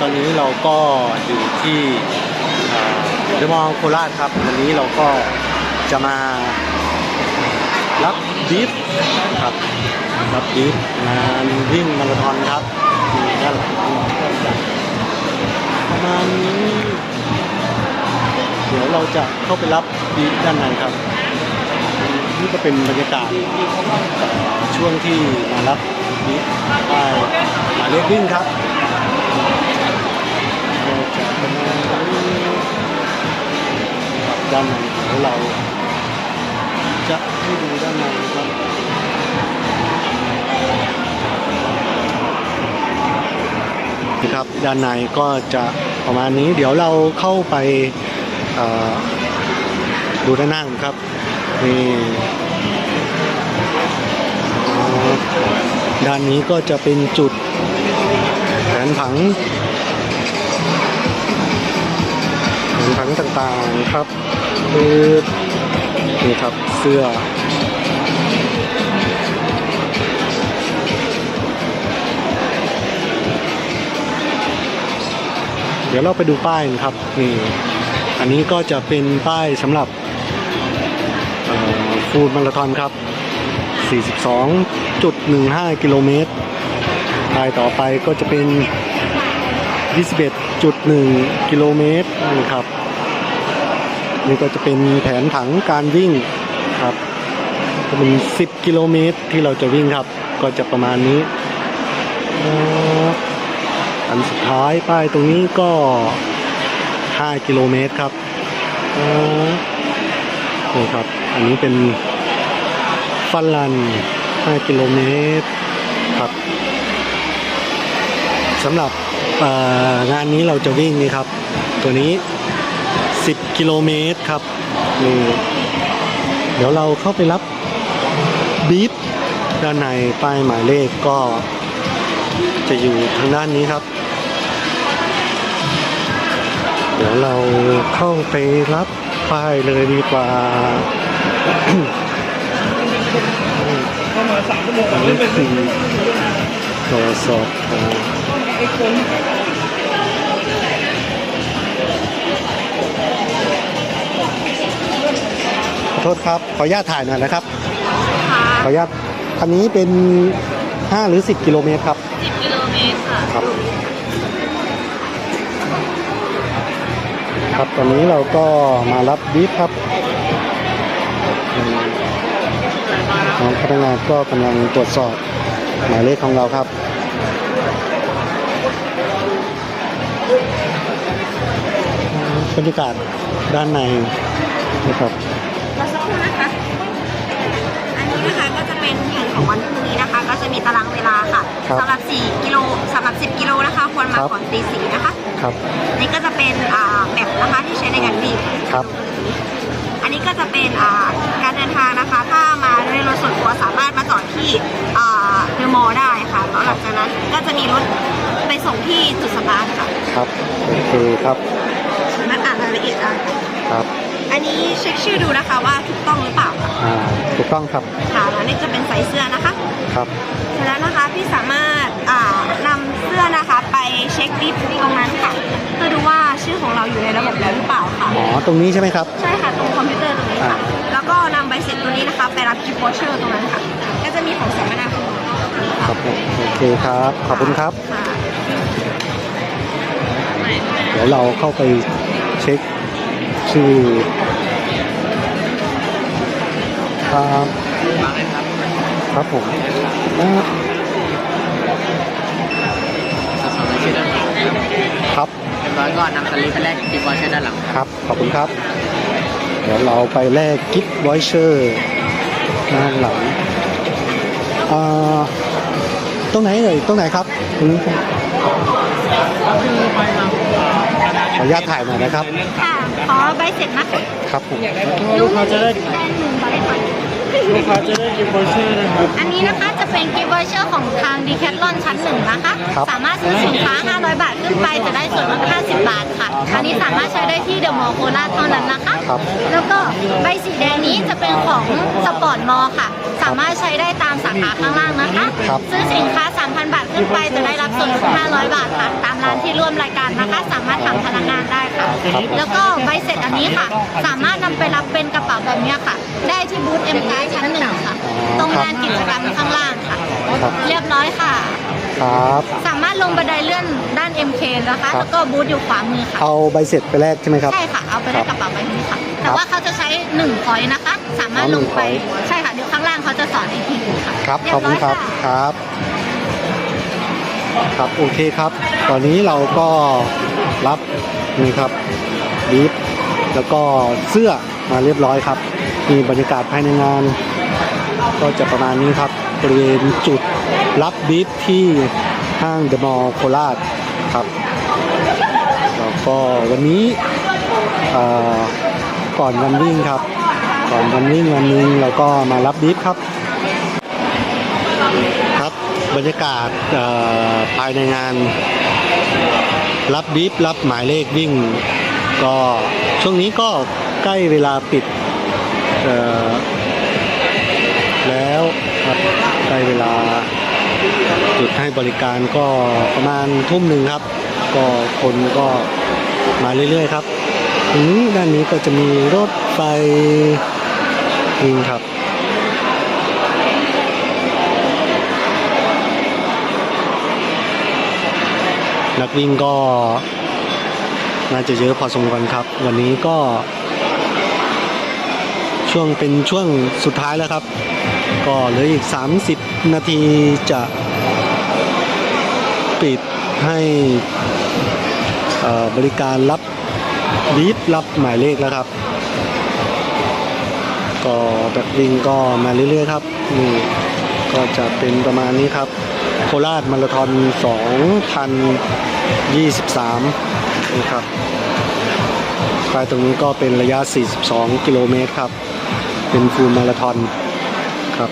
ตอนนี้เราก็อยู่ที่เดอมอลล์โคราชครับ วันนี้เราก็จะมารับบีฟครับรับบีฟงานวิ่งมาราธอนครับด้านหลังประมาณนี้เดี๋ยวเราจะเข้าไปรับบีฟด้านในครับนี่ก็เป็นบรรยากาศช่วงที่มารับบีฟไปหมายเลขวิ่งครับานในเดี๋ยวเรา จะให้ดูด้านในครับนะครับด้านในก็จะประมาณนี้ เดี๋ยวเราเข้าไปดูด้านหน้าครับนี่ด้านนี้ก็จะเป็นจุดแผนผังแผนผังต่างๆครับ คือนี่ครับเสื้อ เดี๋ยวเราไปดูป้ายกันครับนี่อันนี้ก็จะเป็นป้ายสำหรับฟูดมาราธอนครับ 42.15 กิโลเมตรรายต่อไปก็จะเป็น 21.1 กิโลเมตรนี่ครับ นี่ก็จะเป็นแผนผังการวิ่งครับจะเป็น 10 กิโลเมตรที่เราจะวิ่งครับ ก็จะประมาณนี้ อันสุดท้ายป้ายตรงนี้ก็ 5 กิโลเมตรครับอ่านี่ครับ อันนี้เป็นฟันลัน 5 กิโลเมตรครับสำหรับงานนี้เราจะวิ่งนี่ครับ ตัวนี้ 10 กิโลเมตรครับนี่เดี๋ยวเราเข้าไปรับบีฟด้านในป้ายหมายเลขก็จะอยู่ทางด้านนี้ครับ เดี๋ยวเราเข้าไปรับป้ายเลยดีกว่าอันนี้คือโทรสอบ โทษครับ ขออนุญาตถ่ายหน่อยนะครับ ขออนุญาตอันนี้เป็น 5 หรือ 10 กิโลเมตรครับ 10 กิโลเมตรค่ะ ครับ ครับ ตอนนี้เราก็มารับบีฟครับอืมน้องพนักงานก็กำลังตรวจสอบหมายเลขของเราครับบรรยากาศด้านในนะครับ ของวันพรุ่งนี้นะคะ ก็จะมีตารางเวลาค่ะครับสำหรับ 4 กิโลสำหรับ 10 กิโลนะคะควรมาครับ ก่อนตีสี่นะคะ ครับนี่ก็จะเป็นอ่าแบบนะคะที่ใช้ในการวิ่ง ครับ อันนี้ก็จะเป็นอ่าการเดินทางนะคะ ถ้ามาด้วยรถส่วนตัวสามารถมาจอดที่อ่าเดอะมอลล์ได้ค่ะแล้วหลังจากนั้นก็จะมีรถไปส่งที่จุดสตาร์ทค่ะครับโอเคครับสามารถอ่านรายละเอียดได้ค่ะ ครับ อันนี้เช็คชื่อดูนะคะว่าถูกต้องหรือเปล่าค่ะอ่าถูกต้องครับค่ะแล้วนี่จะเป็นไซส์เสื้อนะคะครับ เสร็จแล้วนะคะพี่สามารถอ่านำเสื้อนะคะไปเช็คดิฟตรงนั้นค่ะเพื่อดูว่าชื่อของเราอยู่ในระบบแล้วหรือเปล่าค่ะ อ๋อตรงนี้ใช่ไหมครับ ใช่ค่ะตรงคอมพิวเตอร์ตรงนี้ค่ะอ่าแล้วก็นำใบเสร็จตัวนี้นะคะ ไปรับกิฟต์วอเชอร์ตรงนั้นค่ะ ก็จะมีของสัมมนาคุณครับผมโอเคครับขอบคุณครับ ค่ะ เดี๋ยวเราเข้าไปเช็ค ชื่อครับครับผมอ่าสะสมรายชื่อด้านหลังนะครับครับเรียบร้อยก็นำสลิปไปแลกกิฟต์วอเชอร์ด้านหลังครับ ขอบคุณครับ เดี๋ยวเราไปแลกกิฟต์วอยเชอร์ด้านหลังอ่าตรงไหนเอ่ยตรงไหนครับตรงนี้ครับขออนุญาตถ่ายหน่อยนะครับค่ะ ขอใบเสร็จนะคะครับผมลูกค้าจะได้หนึ่งใบค่ะลูกค้าจะได้กิฟต์วอเชอร์นะครับ อันนี้นะคะจะเป็นกิฟต์วอเชอร์ของทางดีแคทลอนชั้นหนึ่งนะคะครับสามารถซื้อสินค้า 500 บาทขึ้นไปจะได้ส่วนลด50 บาทค่ะ อันนี้สามารถใช้ได้ที่เดอะมอลล์โคราชเท่านั้นนะคะครับ แล้วก็ใบสีแดงนี้จะเป็นของสปอร์ตมอลล์ค่ะ สามารถใช้ได้ตามสาขาข้างล่างนะคะ ครับ ซื้อสินค้า 3,000 บาทขึ้นไปจะได้รับส่วนลด500 บาทค่ะ ตามร้านที่ร่วมรายการนะคะ สามารถถามพนักงานได้ค่ะ ครับ แล้วก็ใบเสร็จอันนี้ค่ะ สามารถนำไปรับเป็นกระเป๋าแบบเนี้ยค่ะ ได้ที่บูธเอ็มไชั้นหนึ่งค่ะ ตรงงานกิจกรรมข้างล่างค่ะ ครับ เรียบร้อยค่ะ ครับ สามารถลงบันไดเลื่อนด้า น MK นะคะ ครับ แล้วก็บูธอยู่ขวามือค่ะ เอาใบเสร็จไปแลกใช่ไหมครับ ใช่ค่ะ เอาไปได้กระเป๋าใบนี้ค่ะ แต่ว่าเขาจะใช้1พอยต์นะคะ สามารถลงไปอ๋อหนึ่ง point ใช่ค่ะ เดี๋ยวข้างล่างเขาจะสอนอีกทีหนึงค่ะครับเรียขอบคุณร้ยครับะครับ ครับ โอเคครับ ตอนนี้เราก็รับนี่ครับบีฟแล้วก็เสื้อมาเรียบร้อยครับ มีบรรยากาศภายในงาน ก็จะประมาณนี้ครับบริเวณจุดรับบีฟที่ห้างเดอะมอลล์โคราช ครับแล้วก็วันนี้ก่อนวันวิ่งครับ ก่อนวันวิ่งวันนึงเราก็มารับบีฟครับ ครับบรรยากาศภายในงาน รับบีฟรับหมายเลขวิ่ง ก็ช่วงนี้ก็ใกล้เวลาปิดแล้วครับใกล้เวลา จุดให้บริการก็ประมาณทุ่มหนึ่งครับ ก็คนก็มาเรื่อยๆครับทีนี้ด้านนี้ก็จะมีรถไฟวิ่งครับนักวิ่งก็น่าจะเยอะพอสมควรครับ วันนี้ก็ ช่วงเป็นช่วงสุดท้ายแล้วครับ ก็เหลืออีก 30 นาทีจะ ปิดให้บริการรับบีฟรับหมายเลขแล้วครับ ก็นักวิ่งก็มาเรื่อยๆครับนี่ก็จะเป็นประมาณนี้ครับ โคราชมาราธอน 2023นี่ครับไปตรงนี้ก็เป็นระยะ 42 กิโลเมตรครับ เป็นฟูลมาราธอนครับ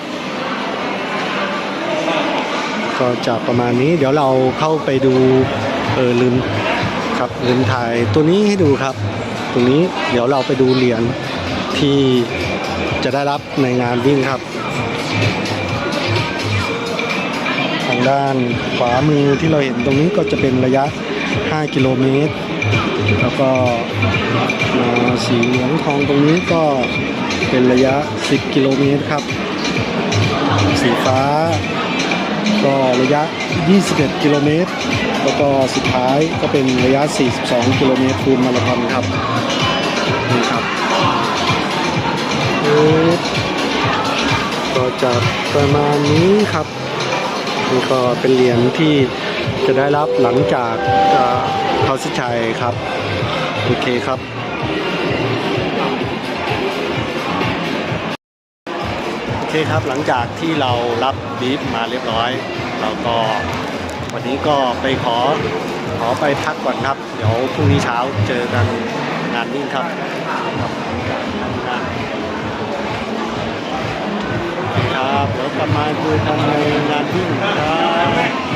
ก็จะประมาณนี้เดี๋ยวเราเข้าไปดูเออลืมครับลืมถ่ายตัวนี้ให้ดูครับ ตรงนี้เดี๋ยวเราไปดูเหรียญที่จะได้รับในงานวิ่งครับ ทางด้านขวามือที่เราเห็นตรงนี้ก็จะเป็นระยะ 5 กิโลเมตร แล้วก็มาสีเหลืองทองตรงนี้ก็เป็นระยะ 10 กิโลเมตรครับ สีฟ้า ก็ระยะ 21 กิโลเมตร แล้วก็สุดท้ายก็เป็นระยะ 42 กิโลเมตรคูณมาราธอนครับ นี่ครับปึ๊บก็จะประมาณนี้ครับนี่ก็เป็นเหรียญที่จะได้รับหลังจากเอ่อเขาสิชัยครับ โอเคครับ เคครับหลังจากที่เรารับบีฟมาเรียบร้อย เราก็วันนี้ก็ไปขอขอไปพักก่อนครับ เดี๋ยวพรุ่งนี้เช้าเจอกันงานนิ่งครับครับครับเดี๋ยวประมาคุยกันในงานนิ่งครับ